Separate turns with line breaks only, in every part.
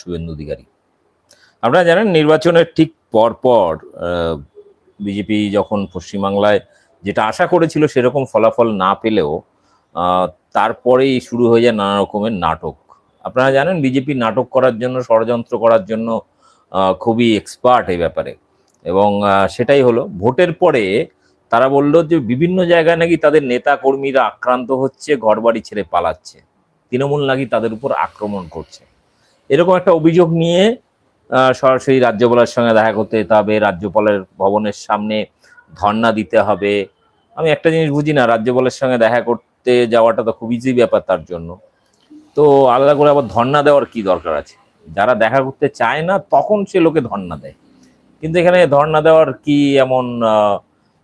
শুভেন্দু অধিকারী। আপনারা জানেন, নির্বাচনের ঠিক পর পর বিজেপি যখন পশ্চিমবাংলায় যেটা আশা করেছিল সেরকম ফলাফল না পেলেও তারপরেই শুরু হয়ে যায় নানা রকমের নাটক। আপনারা জানেন, বিজেপি নাটক করার জন্য, ষড়যন্ত্র করার জন্য খুবই এক্সপার্ট এই ব্যাপারে। এবং সেটাই হলো, ভোটের পরে তারা বলল যে বিভিন্ন জায়গায় নাকি তাদের নেতা কর্মীরা আক্রান্ত হচ্ছে, ঘরবাড়ি ছেড়ে পালাচ্ছে। তৃণমূল নাকি তাদের উপর আক্রমণ করছে। এরকম একটা অভিযোগ নিয়ে সরাসরি রাজ্যপালের সঙ্গে দেখা করতে যেতে হবে, রাজ্যপালের ভবনের সামনে ধর্ণা দিতে হবে। আমি একটা জিনিস বুঝি না, রাজ্যপালের সঙ্গে দেখা করতে যাওয়াটা তো খুব ইজি ব্যাপার তার জন্য। তো আলাদা করে আবার ধর্ণা দেওয়ার কি দরকার আছে? যারা দেখা করতে চায় না, তখন সে লোকে ধর্ণা দেয়। কিন্তু এখানে ধর্ণা দেওয়ার কি এমন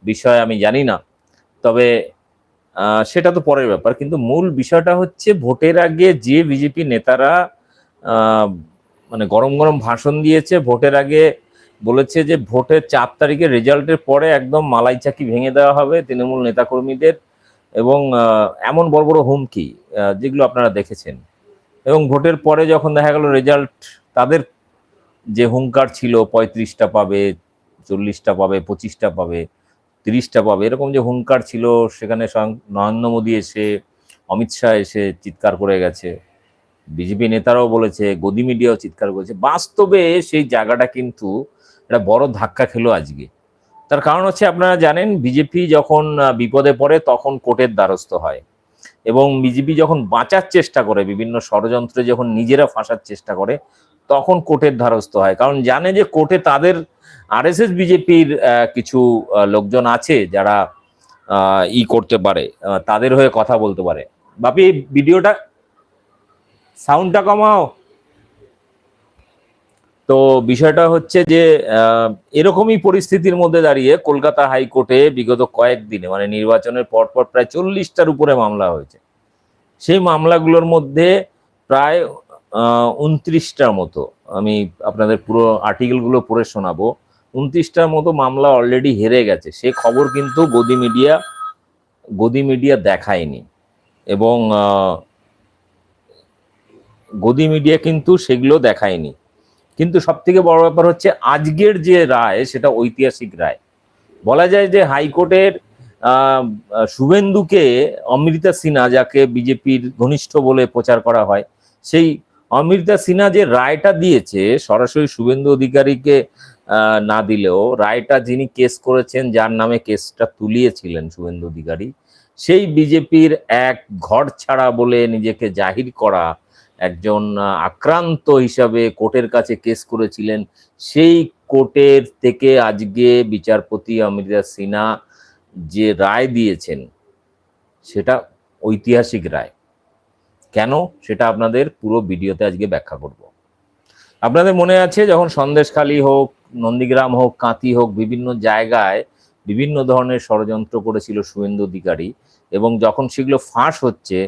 বিষয় আমি জানি না। তবে সেটা তো পরের ব্যাপার। কিন্তু মূল বিষয়টা হচ্ছে, ভোটের আগে যে বিজেপি নেতারা মানে গরম গরম ভাষণ দিয়েছে। ভোটের আগে বলেছে যে ভোটের চার তারিখের রেজাল্টের পরে একদম মালাই চাকি ভেঙে দেওয়া হবে তৃণমূল নেতাকর্মীদের এবং এমন বড় বড় হুমকি যেগুলো আপনারা দেখেছেন। এবং ভোটের পরে যখন দেখা গেল রেজাল্ট, তাদের যে হুঙ্কার ছিল, পঁয়ত্রিশটা পাবে, চল্লিশটা পাবে, পঁচিশটা পাবে, তিরিশটা পাবে, এরকম যে হুঙ্কার ছিল, সেখানে স্বয়ং নরেন্দ্র মোদী এসে, অমিত শাহ এসে চিৎকার করে গেছে। বিজেপি নেতারাও বলেছে, গদি মিডিয়াও চিৎকার করেছে। বাস্তবে সেই জায়গাটা কিন্তু একটা বড় ধাক্কা খেলো আজকে। তার কারণ হচ্ছে আপনারা জানেন, বিজেপি যখন বিপদে পড়ে তখন কোর্টের দ্বারস্থ হয়। এবং বিজেপি যখন বাঁচার চেষ্টা করে, বিভিন্ন ষড়যন্ত্রে যখন নিজেরা ফাঁসার চেষ্টা করে, তখন কোর্টের দ্বারস্থ হয়। কারণ জানে যে কোর্টে তাদের আরএসএস বিজেপির কিছু লোকজন আছে যারা ই করতে পারে তাদের হয়ে কথা বলতে পারে। বাপি ভিডিওটা সাউন্ডটা কমাও। তো বিষয়টা হচ্ছে যে এরকমই পরিস্থিতির মধ্যে দাঁড়িয়ে কলকাতা হাইকোর্টে বিগত কয়েকদিনে মানে নির্বাচনের পরপর প্রায় চল্লিশটার উপরে মামলা হয়েছে। সেই মামলাগুলোর মধ্যে প্রায় উনত্রিশটার মতো, আমি আপনাদের পুরো আর্টিকেলগুলো পড়ে শোনাবো, উনত্রিশটার মতো মামলা অলরেডি হেরে গেছে। সে খবর কিন্তু গদি মিডিয়া গদি মিডিয়া দেখায়নি। এবং গদি মিডিয়া কিন্তু সেগুলো দেখায়নি। কিন্তু সব থেকে বড় ব্যাপার হচ্ছে, আজকের যে রায়, সেটা ঐতিহাসিক রায়। বলা যায় যে হাইকোর্টের শুভেন্দুকে অমৃতা সিনহা, যাকে বিজেপির ঘনিষ্ঠ বলে প্রচার করা হয়, সেই অমৃতা সিনহা যে রায়টা দিয়েছে, সরাসরি শুভেন্দু অধিকারীকে না দিলেও, রায়টা যিনি কেস করেছেন, যার নামে কেসটা তুলিয়েছিলেন শুভেন্দু অধিকারী, সেই বিজেপির এক ঘর ছাড়া বলে নিজেকে জাহির করা একজন আক্রান্ত হিসাবে কোর্টের কাছে কেস করেছিলেন। সেই কোর্টের থেকে আজকে বিচারপতি অমৃতা সিনহা যে রায় দিয়েছেন, সেটা ঐতিহাসিক রায়। কেন? সেটা আপনাদের পুরো ভিডিওতে আজকে ব্যাখ্যা করব। আপনাদের মনে আছে যখন সন্দেশখালী হোক, নন্দীগ্রাম হোক কাঁতি হোক, বিভিন্ন জায়গায় বিভিন্ন ধরনের ষড়যন্ত্র করেছিল শুভেন্দু অধিকারী এবং যখন সেগুলো ফাঁস হচ্ছে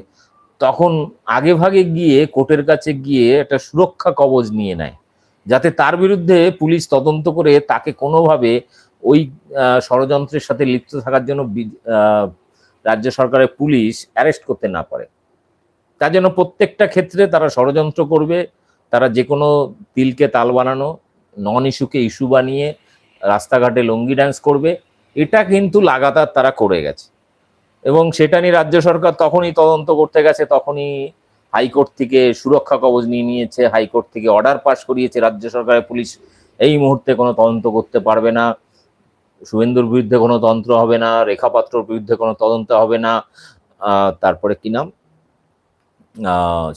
তখন আগে ভাগে গিয়ে কোর্টের কাছে গিয়ে একটা সুরক্ষা কবচ নিয়ে নেয়, যাতে তার বিরুদ্ধে পুলিশ তদন্ত করে তাকে কোনোভাবে ওই ষড়যন্ত্রের সাথে লিপ্ত থাকার জন্য রাজ্য সরকারের পুলিশ অ্যারেস্ট করতে না পারে। তার জন্য প্রত্যেকটা ক্ষেত্রে তারা ষড়যন্ত্র করবে, তারা যে কোনো তিলকে তাল বানানো, নন ইস্যুকে ইস্যু বানিয়ে রাস্তাঘাটে লঙ্গি ড্যান্স করবে, এটা কিন্তু লাগাতার তারা করে গেছে। এবং সেটা নিয়ে রাজ্য সরকার তখনই তদন্ত করতে গেছে, তখনই হাইকোর্ট থেকে সুরক্ষা কবচ নিয়ে নিয়েছে, হাইকোর্ট থেকে অর্ডার পাশ করিয়েছে, রাজ্য সরকারের পুলিশ এই মুহূর্তে কোনো তদন্ত করতে পারবে না। শুভেন্দুর বিরুদ্ধে কোনো তন্ত্র হবে না রেখাপাত্রর বিরুদ্ধে কোনো তদন্ত হবে না। তারপরে কি নাম?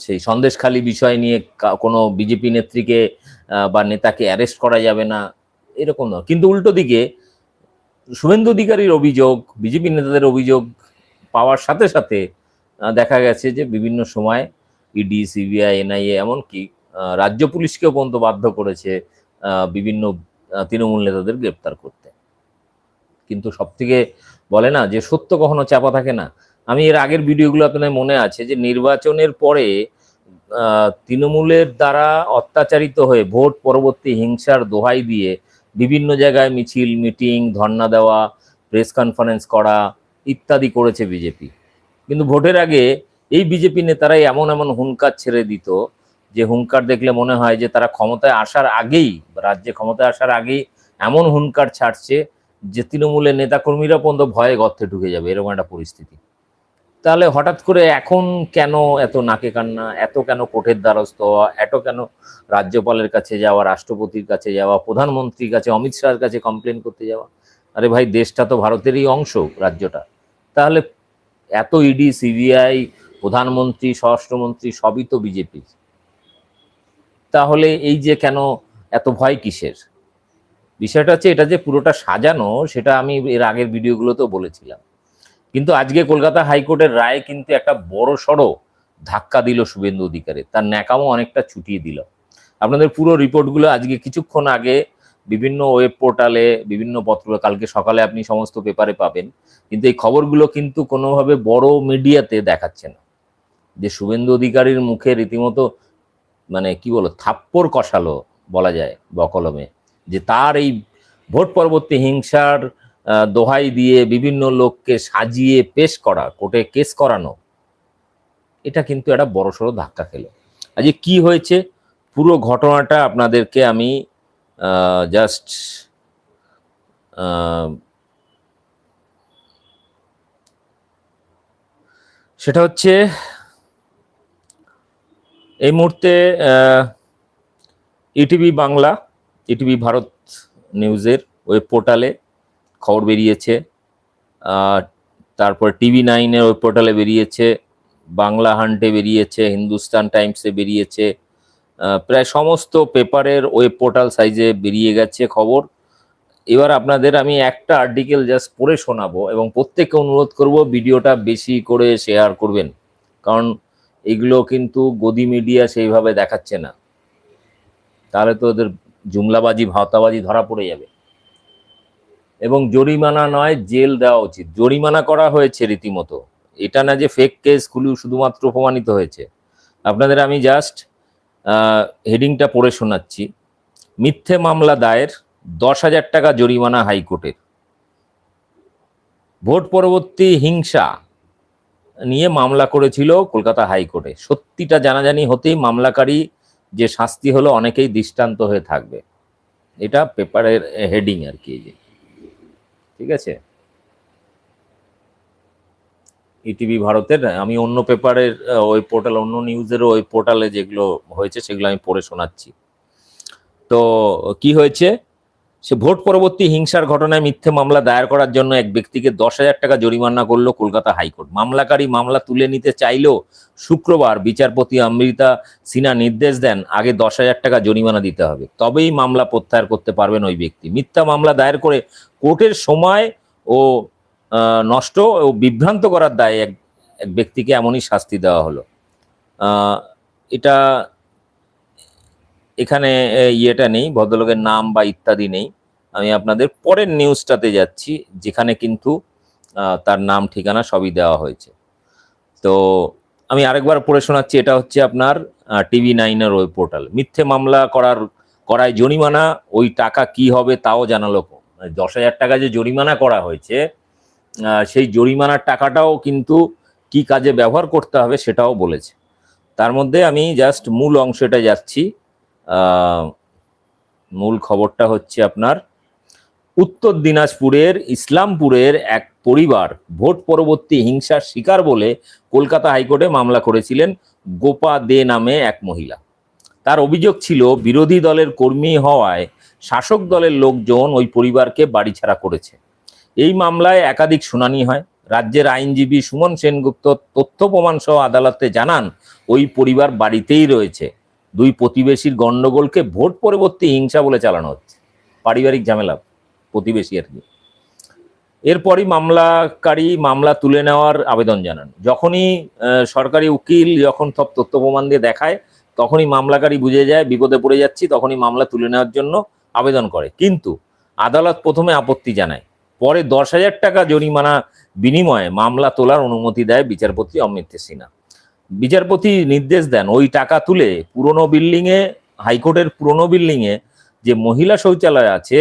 সেই সন্দেশখালী বিষয় নিয়ে কোনো বিজেপি নেত্রীকে বা নেতাকে অ্যারেস্ট করা যাবে না, এরকম কিন্তু উল্টো দিকে, শুভেন্দু অধিকারীর অভিযোগ, বিজেপি নেতাদের অভিযোগ পাওয়ার সাথে সাথে দেখা গেছে যে বিভিন্ন সময় ইডি সিবিআই এনআইএ এমনকি রাজ্য পুলিশকেও পর্যন্ত বাধ্য করেছে বিভিন্ন তৃণমূল নেতাদের গ্রেপ্তার করতে। কিন্তু সব থেকে বলে না যে সত্য কখনো চাপা থাকে না। আমি এর আগের ভিডিওগুলো আপনাদের মনে আছে যে নির্বাচনের পরে তৃণমূলের দ্বারা অত্যাচারিত হয়ে ভোট পরবর্তী হিংসার দোহাই দিয়ে বিভিন্ন জায়গায় মিছিল, মিটিং ধর্না দেওয়া, প্রেস কনফারেন্স করা ইত্যাদি করেছে বিজেপি। কিন্তু ভোটের আগে এই বিজেপি নেতারাই এমন এমন হুঙ্কার ছেড়ে দিত যে হুঙ্কার দেখলে মনে হয় যে তারা ক্ষমতায় আসার আগেই, রাজ্যে ক্ষমতায় আসার আগেই এমন হুঙ্কার ছাড়ছে যে তৃণমূলের নেতাকর্মীরা পর্যন্ত ভয়ে গর্তে ঢুকে যাবে, এরকম একটা পরিস্থিতি। তাহলে হঠাৎ করে এখন কেন এত নাকে কান্না, এত কেন কোর্টের দ্বারস্থ হওয়া, এত কেন রাজ্যপালের কাছে যাওয়া, রাষ্ট্রপতির কাছে যাওয়া, প্রধানমন্ত্রীর কাছে, অমিত শাহের কাছে কমপ্লেন করতে যাওয়া? আরে ভাই, দেশটা তো ভারতেরই অংশ, রাজ্যটা। তাহলে এত ইডি সিবিআই প্রধানমন্ত্রী, স্বরাষ্ট্রমন্ত্রী, সবই তো বিজেপি তাহলে এই যে কেন এত ভয় কিসের? বিষয়টা হচ্ছে এটা যে পুরোটা সাজানো, সেটা আমি এর আগের ভিডিওগুলোতেও বলেছিলাম। কিন্তু আজকে কলকাতা হাইকোর্টের রায় কিন্তু একটা বড় সড়ো ধাক্কা দিল শুভেন্দু অধিকারে। তার ন্যাকামও অনেকটা ছুটিয়ে দিল। আপনাদের পুরো রিপোর্টগুলো আজকে কিছুক্ষণ আগে বিভিন্ন ওয়েব পোর্টালে বিভিন্ন পত্র কালকে সকালে আপনি সমস্ত পেপারে পাবেন। কিন্তু এই খবরগুলো কিন্তু কোনোভাবে বড় মিডিয়াতে দেখাচ্ছে না। যে শুভেন্দু অধিকারীর মুখে রীতিমতো মানে কি বলো থাপ্পড় কষালো বলা যায় বকলমে। যে তার এই ভোট পরবর্তী হিংসার দোহাই দিয়ে বিভিন্ন লোককে সাজিয়ে পেশ করা, কোর্টে কেস করানো, এটা কিন্তু একটা বড়সড় ধাক্কা খেলো। আজকে কি হয়েছে? পুরো ঘটনাটা আপনাদেরকে আমি জাস্ট সেটা হচ্ছে এই মুহূর্তে ইটিভি বাংলা ইটিভি ভারত নিউজের ওয়েব পোর্টালে খবর বেরিয়েছে। তারপর টিভি নাইনের ওয়েব পোর্টালে বেরিয়েছে, বাংলা হান্টে বেরিয়েছে, হিন্দুস্তান টাইমসে বেরিয়েছে প্রায় সমস্ত পেপারের ওয়েব পোর্টাল সাইজে বেরিয়ে গেছে খবর। এবার আপনাদের আমি একটা আর্টিকেল জাস্ট পড়ে শোনাবো এবং প্রত্যেককে অনুরোধ করব ভিডিওটা বেশি করে শেয়ার করবেন। কারণ এগুলো কিন্তু গদি মিডিয়া সেইভাবে দেখাচ্ছে না। তাহলে তো ওদের জুমলাবাজি, ভাওতাবাজি ধরা পড়ে যাবে। এবং জরিমানা নয়, জেল দেওয়া উচিত। জরিমানা করা হয়েছে রীতিমতো। এটা না যে ফেক কেস শুধুমাত্র প্রমাণিত হয়েছে। আপনাদের আমি জাস্ট হেডিংটা পড়ে শোনাচ্ছি। মিথ্যে মামলা দায়ের, দশ হাজার টাকা জরিমানা হাইকোর্টের। ভোট পরবর্তী হিংসা নিয়ে মামলা করেছিল কলকাতা হাইকোর্টে। সত্যিটা জানাজানি হতেই মামলাকারী যে শাস্তি হলো অনেকেই দৃষ্টান্ত হয়ে থাকবে। এটা পেপারের হেডিং আর কি ঠিক আছে? ইটিভি ভারতের, আমি অন্য পেপারের ওই পোর্টাল, অন্য নিউজেরও ওই পোর্টালে যেগুলো হয়েছে সেগুলো আমি পড়ে শোনাচ্ছি। তো কি হয়েছে? সে ভোট পরবর্তী হিংসার ঘটনায় মিথ্যে মামলা দায়ের করার জন্য এক ব্যক্তিকে দশ হাজার টাকা জরিমানা করল কলকাতা হাইকোর্ট। মামলাকারী মামলা তুলে নিতে চাইলেও শুক্রবার বিচারপতি অমৃতা সিনহা নির্দেশ দেন, আগে দশ হাজার টাকা জরিমানা দিতে হবে। তবেই মামলা প্রত্যাহার করতে পারবেন ওই ব্যক্তি। মিথ্যা মামলা দায়ের করে কোর্টের সময় ও নষ্ট ও বিভ্রান্ত করার দায়ে এক এক ব্যক্তিকে এমনই শাস্তি দেওয়া হলো। এটা এখানে ইয়েটা নেই, ভদ্রলোকের নাম বা ইত্যাদি নেই। আমি আপনাদের পরের নিউজটাতে যাচ্ছি, যেখানে কিন্তু তার নাম, ঠিকানা সবই দেওয়া হয়েছে। তো আমি আরেকবার পড়ে শোনাচ্ছি, এটা হচ্ছে আপনার টিভি নাইনের ওই পোর্টাল। মিথ্যে মামলা করার, করায় জরিমানা, ওই টাকা কি হবে তাও জানালো মানে দশ হাজার টাকা যে জরিমানা করা হয়েছে সেই জরিমানার টাকাটাও কিন্তু কি কাজে ব্যবহার করতে হবে সেটাও বলেছে। তার মধ্যে আমি জাস্ট মূল অংশটা যাচ্ছি। মূল খবরটা হচ্ছে আপনার, উত্তর দিনাজপুরের ইসলামপুরের এক পরিবার ভোট পরবর্তী হিংসার শিকার বলে কলকাতা হাইকোর্টে মামলা করেছিলেন গোপা দে নামে এক মহিলা। তার অভিযোগ ছিল, বিরোধী দলের কর্মী হওয়ায় শাসক দলের লোকজন ওই পরিবারকে বাড়িছাড়া করেছে। এই মামলায় একাধিক শুনানি হয়। রাজ্যের আইনজীবী সুমন সেনগুপ্ত তথ্য প্রমাণ সহ আদালতে জানান, ওই পরিবার বাড়িতেই রয়েছে। দুই প্রতিবেশীর গণ্ডগোলকে ভোট পরবর্তী হিংসা বলে চালানো হচ্ছে। পারিবারিক ঝামেলা, প্রতিবেশী আর কি। এরপরই মামলাকারী মামলা তুলে নেওয়ার আবেদন জানান। যখনই সরকারি উকিল যখন সব তথ্য প্রমাণ দিয়ে দেখায়, তখনই মামলাকারী বুঝে যায়, বিপদে পড়ে যাচ্ছি, তখনই মামলা তুলে নেওয়ার জন্য আবেদন করে। কিন্তু আদালত প্রথমে আপত্তি জানায়। পরে দশ হাজার টাকা জরিমানা বিনিময়ে মামলা তোলার অনুমতি দেয় বিচারপতি অমৃত সিনহা। বিচারপতি নির্দেশ দেন ওই টাকা তুলে পুরনো বিল্ডিংয়ে হাইকোর্টের পুরনো বিল্ডিংয়ে যে মহিলা শৌচালয় আছে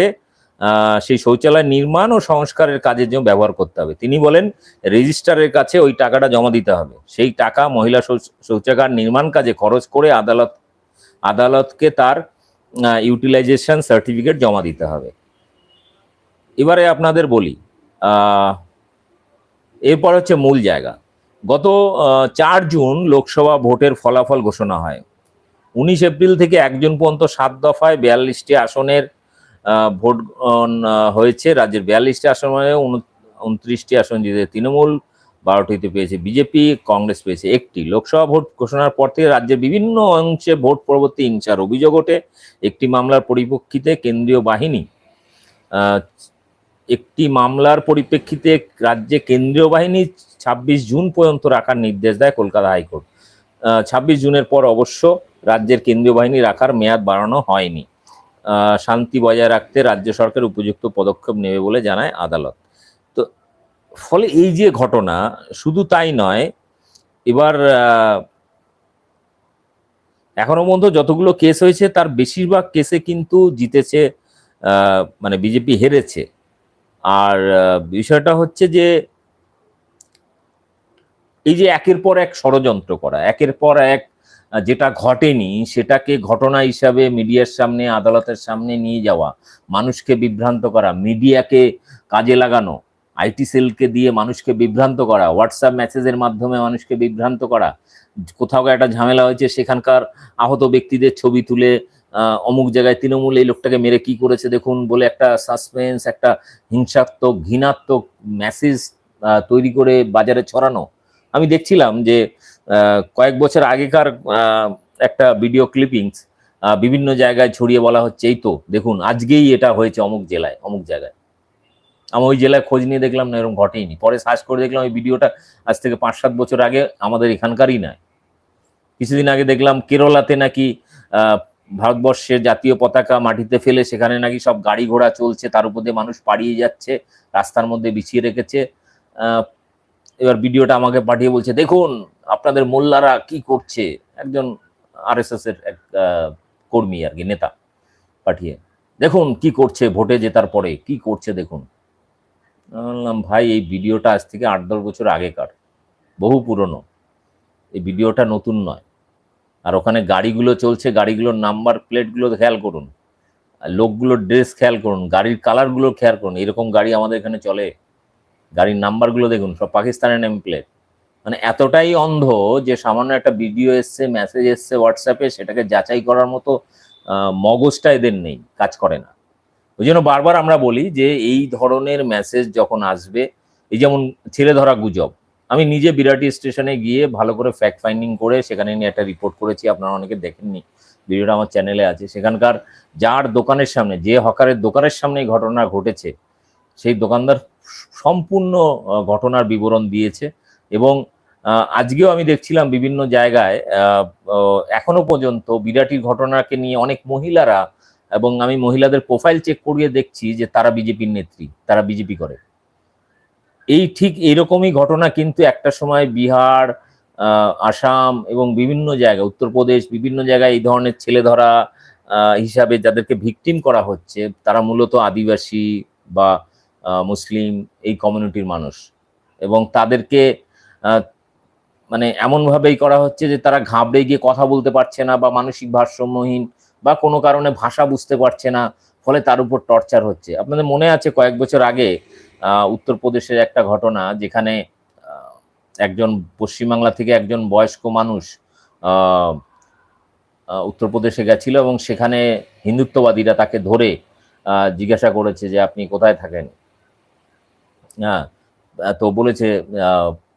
সেই শৌচালয় নির্মাণ ও সংস্কারের কাজের জন্য ব্যবহার করতে হবে। তিনি বলেন রেজিস্ট্রারের কাছে ওই টাকাটা জমা দিতে হবে। সেই টাকা মহিলা শৌচাগার নির্মাণ কাজে খরচ করে আদালত, আদালতকে তার ইউটিলাইজেশন সার্টিফিকেট জমা দিতে হবে। এবারে আপনাদের বলি এরপর হচ্ছে মূল জায়গা। গত চার জুন লোকসভা ভোটের ফলাফল ঘোষণা হয়। উনিশ এপ্রিল থেকে একজন পর্যন্ত সাত দফায় বিয়াল্লিশটি আসনের ভোট হয়েছে। রাজ্যের বিয়াল্লিশটি আসনে উনত্রিশটি আসন জিতে তৃণমূল, বারোটিতে পেয়েছে বিজেপি, কংগ্রেস পেয়েছে একটি। লোকসভা ভোট ঘোষণার পর থেকে রাজ্যের বিভিন্ন অংশে ভোট পরবর্তী হিংসার অভিযোগ ওঠে। একটি মামলার পরিপ্রেক্ষিতে কেন্দ্রীয় বাহিনী একটি মামলার পরিপ্রেক্ষিতে রাজ্যে কেন্দ্রীয় বাহিনী ছাব্বিশ জুন পর্যন্ত রাখার নির্দেশ দেয় কলকাতা হাইকোর্ট। ছাব্বিশ জুনের পর অবশ্য রাজ্যের কেন্দ্রীয় বাহিনী রাখার মেয়াদ বাড়ানো হয়নি। শান্তি বজায় রাখতে রাজ্য সরকার উপযুক্ত পদক্ষেপ নেবে বলে জানায় আদালত। তো ফলে এই যে ঘটনা, শুধু তাই নয়, এবার এখনও পর্যন্ত যতগুলো কেস হয়েছে, তার বেশিরভাগ কেসে কিন্তু জিতেছে মানে বিজেপি হেরেছে। আর বিষয়টা হচ্ছে যে এই যে একের পর এক ষড়যন্ত্র করা, একের পর এক যেটা ঘটেনি সেটাকে ঘটনা হিসাবে মিডিয়ার সামনে, আদালতের সামনে নিয়ে যাওয়া, মানুষকে বিভ্রান্ত করা, মিডিয়াকে কাজে লাগানো, আইটি সেলকে দিয়ে মানুষকে বিভ্রান্ত করা, হোয়াটসঅ্যাপ মেসেজের মাধ্যমে মানুষকে বিভ্রান্ত করা, কোথাও একটা ঝামেলা হয়েছে সেখানকার আহত ব্যক্তিদের ছবি তুলে অমুক জায়গায় তৃণমূল এই লোকটাকে মেরে কি করেছে দেখুন বলে একটা সাসপেন্স একটা হিংসাত্মক, ঘৃণাত্মক মেসেজ তৈরি করে বাজারে ছড়ানো। আমি দেখছিলাম যে কয়েক বছর আগেকার একটা ভিডিও ক্লিপিংস বিভিন্ন জায়গায় ছড়িয়ে বলা হচ্ছে, এই তো, দেখুন, আজকেই এটা হয়েছে অমুক জেলায়, অমুক জায়গায়। আমি ওই জেলায় খোঁজ নিয়ে দেখলাম না, এরকম ঘটেইনি পরে সার্চ করে দেখলাম ওই ভিডিওটা আজ থেকে পাঁচ সাত বছর আগে আমাদের এখানকারই নয়। কিছুদিন আগে দেখলাম কেরলাতে নাকি ভারতবর্ষের জাতীয় পতাকা মাটিতে ফেলে সেখানে নাকি সব গাড়ি ঘোড়া চলছে, তার উপর দিয়ে মানুষ পাড়িয়ে যাচ্ছে, রাস্তার মধ্যে বিছিয়ে রেখেছে। এবার ভিডিওটা আমাকে পাঠিয়ে বলছে, দেখুন, আপনাদের মোল্লারা কি করছে? একজন আরএসএস এর এক কর্মী আর কি, নেতা পাঠিয়ে। দেখুন, কি করছে ভোটে জেতার পরে, কি করছে দেখুন। বললাম, ভাই, এই ভিডিওটা আজ থেকে আট দশ বছর আগেকার, বহু পুরনো। এই ভিডিওটা নতুন নয়। আর ওখানে গাড়িগুলো চলছে, গাড়িগুলোর নাম্বার প্লেটগুলো খেয়াল করুন। লোকগুলোর ড্রেস খেয়াল করুন, গাড়ির কালারগুলো খেয়াল করুন। এরকম গাড়ি আমাদের এখানে চলে। গাড়ির নাম্বারগুলো দেখুন, সব পাকিস্তানের নেম প্লেট মানে এতটাই অন্ধ যে সামান্য একটা ভিডিও এসছে মেসেজ এসছে হোয়াটসঅ্যাপে সেটাকে যাচাই করার মতো মগজটা এদের নেই, কাজ করে না। ওই জন্য বারবার আমরা বলি যে, এই ধরনের মেসেজ যখন আসবে, এই যেমন ছেলে ধরা গুজব আমি নিজে বিরাটি স্টেশনে গিয়ে ভালো করে ফ্যাক্ট ফাইন্ডিং করে সেখানে নিয়ে একটা রিপোর্ট করেছি, আপনারা অনেকে দেখেননি। ভিডিওটা আমার চ্যানেলে আছে। সেখানকার যার দোকানের সামনে, যে হকারের দোকানের সামনে এই ঘটনা ঘটেছে, সেই দোকানদার সম্পূর্ণ ঘটনার বিবরণ দিয়েছে এবং আজকেও আমি দেখছিলাম বিভিন্ন জায়গায় এখনও পর্যন্ত বিরাটির ঘটনাকে নিয়ে অনেক মহিলারা এবং আমি মহিলাদের প্রোফাইল চেক করিয়ে দেখছি যে তারা বিজেপির নেত্রী, তারা বিজেপি করে। এই ঠিক এরকমই ঘটনা কিন্তু একটা সময় বিহার আসাম এবং বিভিন্ন জায়গায়, উত্তরপ্রদেশ বিভিন্ন জায়গায় এই ধরনের ছেলে ধরা হিসাবে যাদেরকে ভিকটিম করা হচ্ছে, তারা মূলত আদিবাসী বা মুসলিম এই কমিউনিটির মানুষ। এবং তাদেরকে মানে এমনভাবেই করা হচ্ছে যে তারা ঘাবড়ে গিয়ে কথা বলতে পারছে না বা মানসিক ভারসাম্যহীন বা কোনো কারণে ভাষা বুঝতে পারছে না ফলে তার উপর টর্চার হচ্ছে। আপনাদের মনে আছে কয়েক বছর আগে উত্তরপ্রদেশের একটা ঘটনা যেখানে একজন পশ্চিমবাংলা থেকে একজন বয়স্ক মানুষ উত্তরপ্রদেশে গেছিল এবং সেখানে হিন্দুত্ববাদীরা তাকে ধরে জিজ্ঞাসা করেছে যে আপনি কোথায় থাকেন? হ্যাঁ তো বলেছে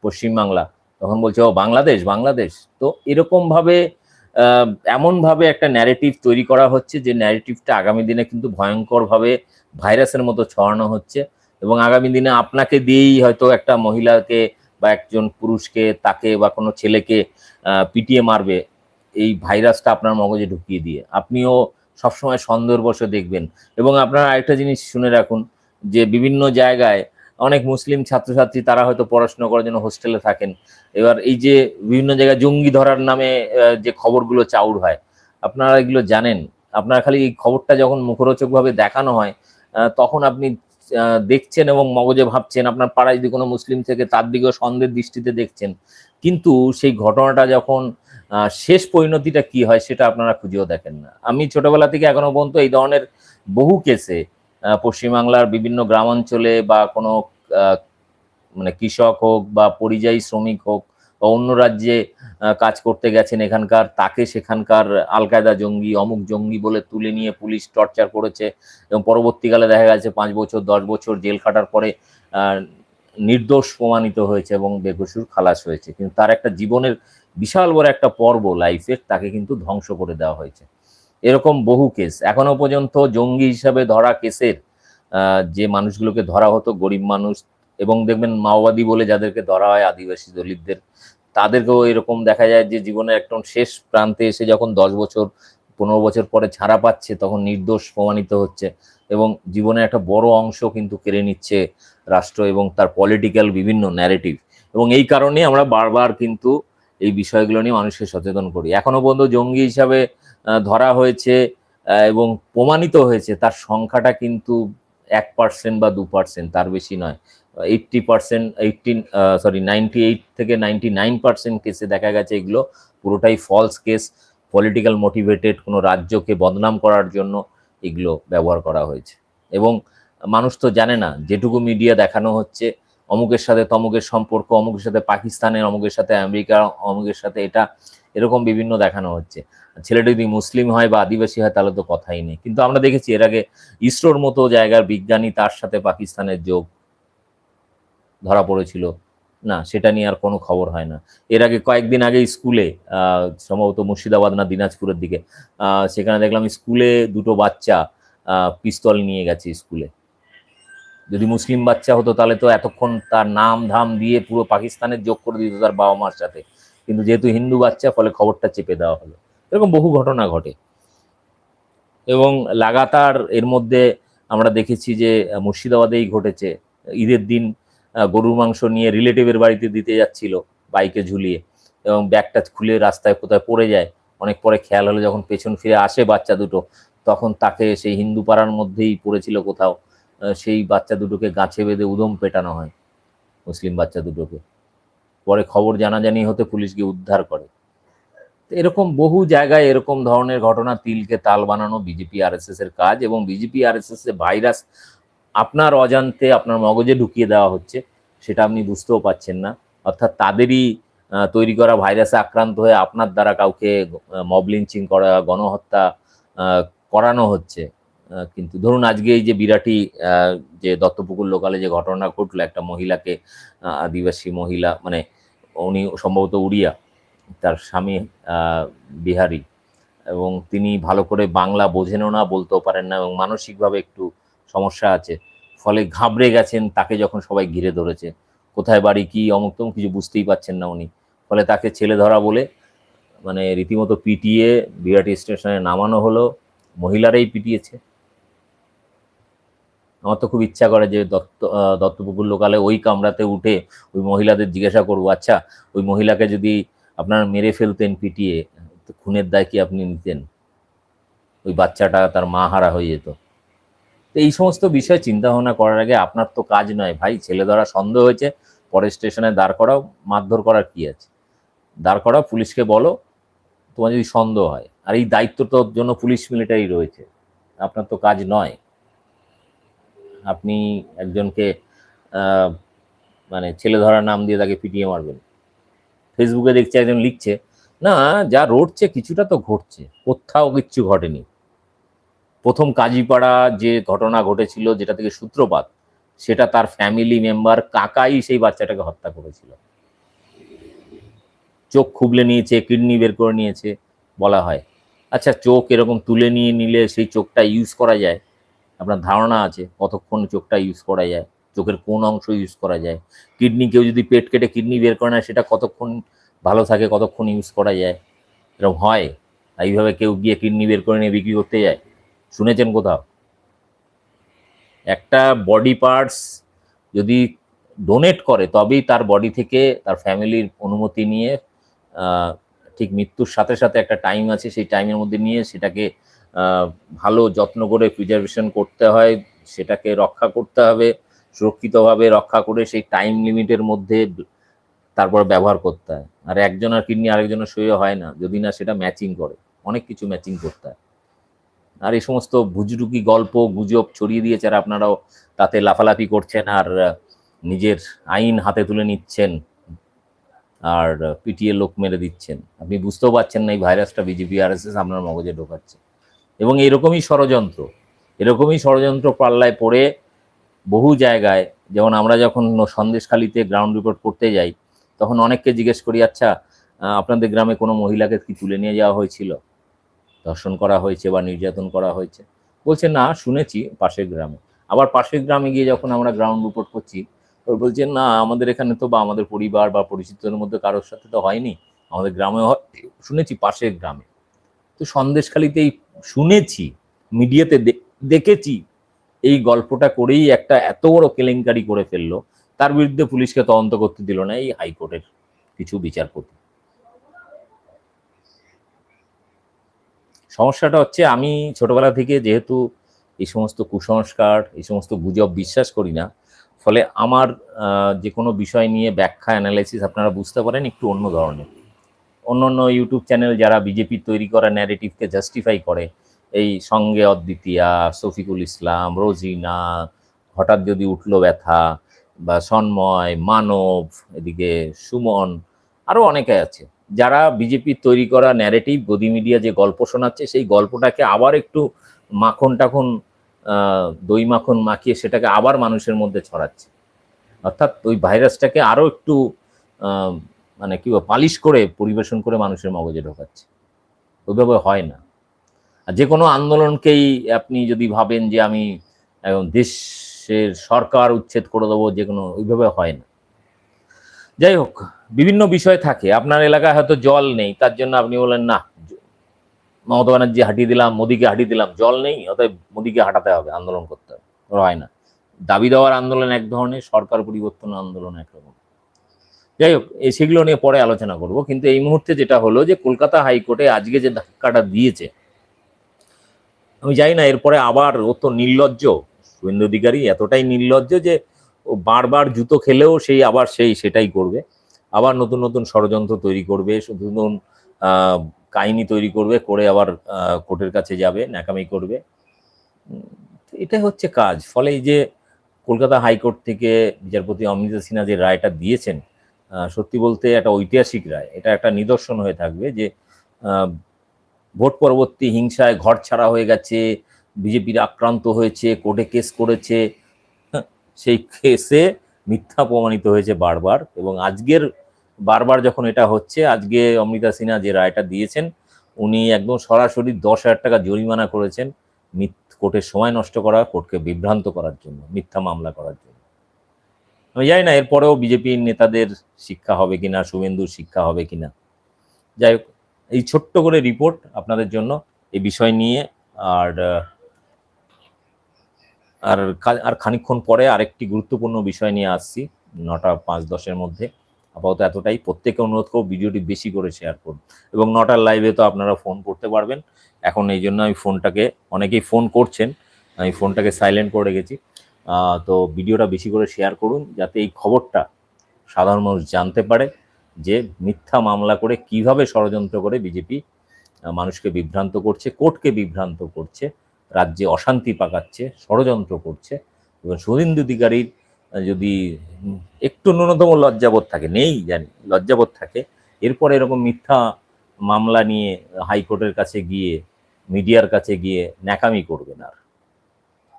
পশ্চিমবাংলা। তখন বলছে, ও, বাংলাদেশ বাংলাদেশ। তো এরকম ভাবে আহ, এমন ভাবে একটা ন্যারেটিভ তৈরি করা হচ্ছে যে ন্যারেটিভটা আগামী দিনে কিন্তু ভয়ঙ্কর ভাবে ভাইরাসের মতো ছড়ানো হচ্ছে। এবং আগামী দিনে আপনাকে দিয়েই হয়তো একটা মহিলাকে বা একজন পুরুষকে তাকে বা কোনো ছেলেকে পিটিয়ে মারবে এই ভাইরাসটা আপনার মগজে ঢুকিয়ে দিয়ে। আপনিও সবসময় সন্দেহের বসে দেখবেন। এবং আপনারা আরেকটা জিনিস শুনে রাখুন যে বিভিন্ন জায়গায় অনেক মুসলিম ছাত্রছাত্রী তারা হয়তো পড়াশোনা করার জন্য হোস্টেলে থাকেন। এবার এই যে বিভিন্ন জায়গায় জঙ্গি ধরার নামে যে খবরগুলো চাউর হয়, আপনারা এগুলো জানেন? আপনারা খালি এই খবরটা যখন মুখরোচকভাবে দেখানো হয় তখন আপনি দেখছেন এবং মগজে ভাবছেন, আপনার পাড়ায় যদি কোনো মুসলিম থেকে তার দিকেও সন্দেহের দৃষ্টিতে দেখছেন। কিন্তু সেই ঘটনাটা যখন শেষ পরিণতিটা কি হয় সেটা আপনারা খুঁজেও দেখেন না। আমি ছোটবেলা থেকে এখনও পর্যন্ত এই ধরনের বহু কেসে পশ্চিমবাংলার বিভিন্ন গ্রামাঞ্চলে বা কোনো মানে কৃষক হোক বা পরিযায়ী শ্রমিক হোক বা অন্য রাজ্যে কাজ করতে গেছেন এখানকার, তাকে সেখানকার আল কায়দা জঙ্গি, অমুক জঙ্গি বলে তুলে নিয়ে পুলিশ টর্চার করেছে এবং পরবর্তীকালে দেখা গেছে পাঁচ বছর, দশ বছর জেল খাটার পরে নির্দোষ প্রমাণিত হয়েছে এবং বেকসুর খালাস হয়েছে। কিন্তু তার একটা জীবনের বিশাল বড় একটা পর্ব লাইফের তাকে কিন্তু ধ্বংস করে দেওয়া হয়েছে। এরকম বহু কেস এখনও পর্যন্ত জঙ্গি হিসাবে ধরা কেসের যে মানুষগুলোকে ধরা হতো, গরিব মানুষ এবং দেখবেন মাওবাদী বলে যাদেরকে ধরা হয়, আদিবাসী দলিতদের, তাদেরকেও এরকম দেখা যায় যে জীবনের একদম শেষ প্রান্তে এসে যখন দশ বছর, পনেরো বছর পরে ছাড়া পাচ্ছে, তখন নির্দোষ প্রমাণিত হচ্ছে এবং জীবনের একটা বড় অংশ কিন্তু কেড়ে নিচ্ছে রাষ্ট্র এবং তার পলিটিক্যাল বিভিন্ন ন্যারেটিভ এবং এই কারণে আমরা বারবার কিন্তু এই বিষয়গুলো নিয়ে মানুষকে সচেতন করি। এখনও পর্যন্ত জঙ্গি হিসাবে ধরা হয়েছে এবং প্রমাণিত হয়েছে, তার সংখ্যাটা কিন্তু এক পার্সেন্ট বা দু পার্সেন্ট তার বেশি নয়। Eighty percent eighteen sorry ninety eight থেকে নাইনটি নাইন পার্সেন্ট কেসে দেখা গেছে এগুলো। পুরোটাই ফলস কেস পলিটিক্যাল মোটিভেটেড কোনো রাজ্যকে বদনাম করার জন্য এগুলো ব্যবহার করা হয়েছে। এবং মানুষ তো জানে না, যেটুকু মিডিয়া দেখানো হচ্ছে, অমুকের সাথে তমুকের সম্পর্ক, অমুকের সাথে পাকিস্তানের, অমুকের সাথে আমেরিকা, অমুকের সাথে এটা এরকম বিভিন্ন দেখানো হচ্ছে। ছেলেটা যদি মুসলিম হয় বা আদিবাসী হয়, তাহলে তো কথাই নেই। কিন্তু আমরা দেখেছি এর আগে ইসরোর মতো জায়গার বিজ্ঞানী তার সাথে পাকিস্তানের যোগ ধরা পড়েছিল। না, সেটা নিয়ে আর কোনো খবর হয় না। এর আগে কয়েকদিন আগে স্কুলে সম্ভবত মুর্শিদাবাদ না দিনাজপুরের দিকে সেখানে দেখলাম স্কুলে দুটো বাচ্চা পিস্তল নিয়ে গেছে স্কুলে। যদি মুসলিম বাচ্চা হতো, তাহলে তো এতক্ষণ তার নাম ধাম দিয়ে পুরো পাকিস্তানের যোগ করে দিত তার বাবা মার সাথে। কিন্তু যেহেতু হিন্দু বাচ্চা, ফলে খবরটা চেপে দেওয়া হলো। এরকম বহু ঘটনা ঘটে। এবং লাগাতার এর মধ্যে আমরা দেখেছি যে, মুর্শিদাবাদেই ঘটেছে। ঈদের দিন গরুর মাংস নিয়ে রিলেটিভের বাড়িতে দিতে যাচ্ছিল, বাইকে ঝুলিয়ে। এবং ব্যাগটা খুলে রাস্তায় কোথায় পড়ে যায়, অনেক পরে খেয়াল হলো যখন পেছন ফিরে আসে বাচ্চা দুটো, তখন তাকে সেই হিন্দু পাড়ার মধ্যেই পড়েছিল কোথাও। সেই বাচ্চা দুটোকে গাছে বেঁধে উদম পেটানো হয়, মুসলিম বাচ্চা দুটোকে। পরে খবর জানাজানি হতে পুলিশ গিয়ে উদ্ধার করে। এরকম বহু জায়গায় এরকম ধরনের ঘটনা, তিলকে তাল বানানো, বিজেপি আরএসএস এর কাজ এবং বিজেপি আরএসএস এর ভাইরাস আপনার অজান্তে আপনার মগজে ঢুকিয়ে দেওয়া হচ্ছে, সেটা আপনি বুঝতেও পাচ্ছেন না। অর্থাৎ তাদেরই তৈরি করা ভাইরাসে আক্রান্ত হয়ে আপনার দ্বারা কাউকে মব লিঞ্চিং করা, গণহত্যা করানো হচ্ছে। কিন্তু ধরুন আজকে এই যে বিরাটি যে দত্তপুকুর লোকালে যে ঘটনা ঘটলো, একটা মহিলাকে আদিবাসী মহিলা মানে উনি সম্ভবত উড়িয়া, তার স্বামী বিহারি। এবং তিনি ভালো করে বাংলা বোঝেনও না, বলতেও পারেন না এবং মানসিকভাবে একটু সমস্যা আছে। ফলে ঘাবড়ে গেছেন, তাকে যখন সবাই ঘিরে ধরেছে। কোথায় বাড়ি, কি অমুক তমুক কিছু বুঝতেই পারছেন না উনি। ফলে তাকে ছেলে ধরা বলে মানে রীতিমতো পিটিয়ে বিরাটি স্টেশনে নামানো হলো। মহিলারাই পিটিয়েছে। আমার তো খুব ইচ্ছা করে যে দত্ত দত্তপুকুর লোকালে ওই কামরাতে উঠে ওই মহিলাদের জিজ্ঞাসা করব আচ্ছা ওই মহিলাকে যদি আপনারা মেরে ফেলতেন পিটিয়ে খুনের দায় কি আপনি নিতেন? ওই বাচ্চাটা তার মা হারা হয়ে যেত। তো এই সমস্ত বিষয়ে চিন্তা ভাবনা করার আগে আপনার তো কাজ নয় ভাই, ছেলে ধরা সন্দেহ হয়েছে পরে স্টেশনে দাঁড় করাও, মারধর করার কি আছে? দাঁড় করাও, পুলিশকে বলো, তোমার যদি সন্দেহ হয়। আর এই দায়িত্ব জন্য পুলিশ মিলিটারি রয়েছে, আপনার তো কাজ নয়। আপনি একজনকে মানে ছেলে ধরার নাম দিয়ে তাকে পিটিয়ে মারবেন। ফেসবুকে দেখছি একজন লিখছে, না, যা রটছে কিছুটা তো ঘটছে, কোথাও কিচ্ছু ঘটেনি। প্রথম কাজীপাড়া যে ঘটনা ঘটেছিল, যেটা থেকে সূত্রপাত, সেটা তার ফ্যামিলি মেম্বার কাকাই সেই বাচ্চাটাকে হত্যা করেছিল। চোখ খুবলে নিয়েছে, কিডনি বের করে নিয়েছে বলা হয়। আচ্ছা চোখ এরকম তুলে নিয়ে নিলে সেই চোখটা ইউজ করা যায়? আপনার ধারণা আছে কতক্ষণ চোখটা ইউজ করা যায়, চোখের কোন অংশ ইউজ করা যায় কিডনি কেউ যদি পেট কেটে কিডনি বের করে না সেটা কতক্ষণ ভালো থাকে, কতক্ষণ ইউজ করা যায়, এরকম হয়? এইভাবে কেউ গিয়ে কিডনি বের করে নিয়ে বিক্রি করতে যায়? শুনেছেন কোথাও? একটা বডি পার্টস যদি ডোনেট করে, তবেই তার বডি থেকে তার ফ্যামিলির অনুমতি নিয়ে ঠিক মৃত্যুর সাথে সাথে একটা টাইম আছে, সেই টাইমের মধ্যে নিয়ে সেটাকে ভালো যত্ন করে প্রিজার্ভেশন করতে হয়, সেটাকে রক্ষা করতে হবে, সুরক্ষিতভাবে রক্ষা করে সেই টাইম লিমিটের মধ্যে তারপর ব্যবহার করতে হয়। আর একজনের কিডনি আরেকজনের সইয়ে হয় না, যদি না সেটা ম্যাচিং করে, অনেক কিছু ম্যাচিং করতে হয়। আর এই সমস্ত বুজরুকি গল্প, গুজব ছড়িয়ে দিয়েছে, আর আপনারাও তাতে লাফালাফি করছেন, আর নিজের আইন হাতে তুলে নিচ্ছেন, আর পিটিয়ে লোক মেরে দিচ্ছেন। আপনি বুঝতেও পারছেন না এই ভাইরাসটা, বিজেপি আর আপনার মগজে ঢোকাচ্ছে। এবং এরকমই ষড়যন্ত্র এরকমই ষড়যন্ত্র পাল্লায় পড়ে বহু জায়গায়, যেমন আমরা যখন সন্দেশখালিতে গ্রাউন্ড রিপোর্ট করতে যাই, তখন অনেককে জিজ্ঞেস করি আচ্ছা আপনাদের গ্রামে কোনো মহিলাকে কি তুলে নিয়ে যাওয়া হয়েছিল? ধর্ষণ করা হয়েছে বা নির্যাতন করা হয়েছে? বলছে, না, শুনেছি পাশের গ্রামে। আবার পাশের গ্রামে গিয়ে যখন আমরা গ্রাউন্ড রিপোর্ট করছি, তো বলছে, না, আমাদের এখানে তো বা আমাদের পরিবার বা পরিচিতদের মধ্যে কারোর সাথে তো হয়নি। আমাদের গ্রামে শুনেছি পাশের গ্রামে। তো সন্দেশখালিতেই শুনেছি, মিডিয়াতে দেখেছি, এই গল্পটা করেই একটা এত বড় কেলেঙ্কারি করে ফেলল। তার বিরুদ্ধে পুলিশকে তদন্ত করতে দিল না এই হাইকোর্টের কিছু বিচারপতি। সমস্যাটা হচ্ছে, আমি ছোটবেলা থেকে যেহেতু এই সমস্ত কুসংস্কার, এই সমস্ত গুজব বিশ্বাস করি না, ফলে আমার যে কোনো বিষয় নিয়ে ব্যাখ্যা অ্যানালাইসিস আপনারা বুঝতে পারেন একটু অন্য ধরনের। অন্য অন্য ইউটিউব চ্যানেল যারা বিজেপির তৈরি করা ন্যারেটিভকে জাস্টিফাই করে, এই সঙ্গে অদ্বিতীয়া, শফিকুল ইসলাম, রোজিনা, হঠাৎ যদি উঠল ব্যথা বা সন্ময়, মানব, এদিকে সুমন আরও অনেকে আছে। যারা বিজেপির তৈরি করা ন্যারেটিভ গদি মিডিয়া যে গল্প শোনাচ্ছে, সেই গল্পটাকে আবার একটু মাখন টাখন দই মাখন মাখিয়ে সেটাকে আবার মানুষের মধ্যে ছড়াচ্ছে। অর্থাৎ ওই ভাইরাসটাকে আরও একটু মানে কি পালিশ করে, পরিবেশন করে মানুষের মগজে ঢোকাচ্ছে। ওইভাবে হয় না। আর যে কোনো আন্দোলনকেই আপনি যদি ভাবেন যে আমি দেশের সরকার উচ্ছেদ করে দেবো, যে কোনো, ওইভাবে হয় না। যাই হোক, বিভিন্ন বিষয় থাকে। আপনার এলাকায় হয়তো জল নেই, তার জন্য আপনি বলেন না, মমতা ব্যানার্জি হাঁটিয়ে দিলাম, মোদিকে হাঁটিয়ে দিলাম, জল নেই, অতএব মোদিকে হাঁটাতে হবে, আন্দোলন করতে হবে। হয় না। দাবি দেওয়ার আন্দোলন এক ধরনের, সরকার পরিবর্তন আন্দোলন একরকম যাই হোক সেগুলো নিয়ে পরে আলোচনা করব। কিন্তু এই মুহূর্তে যেটা হলো যে, কলকাতা হাইকোর্টে আজকে যে ধাক্কাটা দিয়েছে, আমি জানি না, এরপরে আবার ও তো নির্লজ্জ, শুভেন্দু অধিকারী এতটাই নির্লজ্জ যে, ও বারবার জুতো খেলেও সেই আবার সেই সেটাই করবে। আবার নতুন নতুন ষড়যন্ত্র তৈরি করবে নতুন কাহিনী তৈরি করবে, করে আবার কোর্টের কাছে যাবে, ন্যাকামি করবে। এটাই হচ্ছে কাজ। ফলে এই যে, কলকাতা হাইকোর্ট থেকে বিচারপতি অমৃতা সিনহা যে রায়টা দিয়েছেন সত্যি বলতে একটা ঐতিহাসিক রায়। এটা একটা নিদর্শন হয়ে থাকবে যে ভোট পরবর্তী হিংসায় ঘর ছাড়া হয়ে গেছে বিজেপির আক্রান্ত হয়েছে কোর্টে কেস করেছে হ্যাঁ, সেই কেসে মিথ্যা প্রমাণিত হয়েছে বারবার এবং আজকের বারবার যখন এটা হচ্ছে আজকে অমৃতা সিনহা যে রায়টা দিয়েছেন উনি একদম সরাসরি দশ হাজার টাকা জরিমানা করেছেন কোর্টের সময় নষ্ট করা কোর্টকে বিভ্রান্ত করার জন্য মিথ্যা মামলা করার জন্য। আমি জানি না, এরপরেও বিজেপির নেতাদের শিক্ষা হবে কিনা, শুভেন্দুর শিক্ষা হবে কিনা। যাই হোক, এই ছোট্ট করে রিপোর্ট আপনাদের জন্য এই বিষয় নিয়ে, আর আর আর খানিকক্ষণ পরে আরেকটি গুরুত্বপূর্ণ বিষয় নিয়ে আসছি, নটা পাঁচ দশের মধ্যে। আপাতত এতটাই। প্রত্যেকে অনুরোধ করব ভিডিওটি বেশি করে শেয়ার করুন। এবং নটার লাইভে তো আপনারা ফোন করতে পারবেন। এখন এই জন্য আমি ফোনটাকে অনেকেই ফোন করছেন, আমি ফোনটাকে সাইলেন্ট করে রেখেছি। তো ভিডিওটা বেশি করে শেয়ার করুন যাতে এই খবরটা সাধারণ মানুষ জানতে পারে যে মিথ্যা মামলা করে কীভাবে ষড়যন্ত্র করে বিজেপি মানুষকে বিভ্রান্ত করছে, কোর্টকে বিভ্রান্ত করছে, রাজ্যে অশান্তি পাকাচ্ছে, ষড়যন্ত্র করছে। এবং শুভেন্দু অধিকারীর যদি একটু ন্যূনতম লজ্জাবোধ থাকে, নেই জানি, লজ্জাবোধ থাকে, এরপরে এরকম মিথ্যা মামলা নিয়ে হাইকোর্টের কাছে গিয়ে, মিডিয়ার কাছে গিয়ে ন্যাকামি করবেন আর।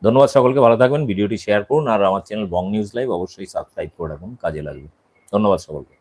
ধন্যবাদ সকলকে, ভালো থাকবেন, ভিডিওটি শেয়ার করুন, আর আমার চ্যানেল বং নিউজ লাইভ অবশ্যই সাবস্ক্রাইব করে রাখুন, কাজে লাগবে। ধন্যবাদ সকলকে।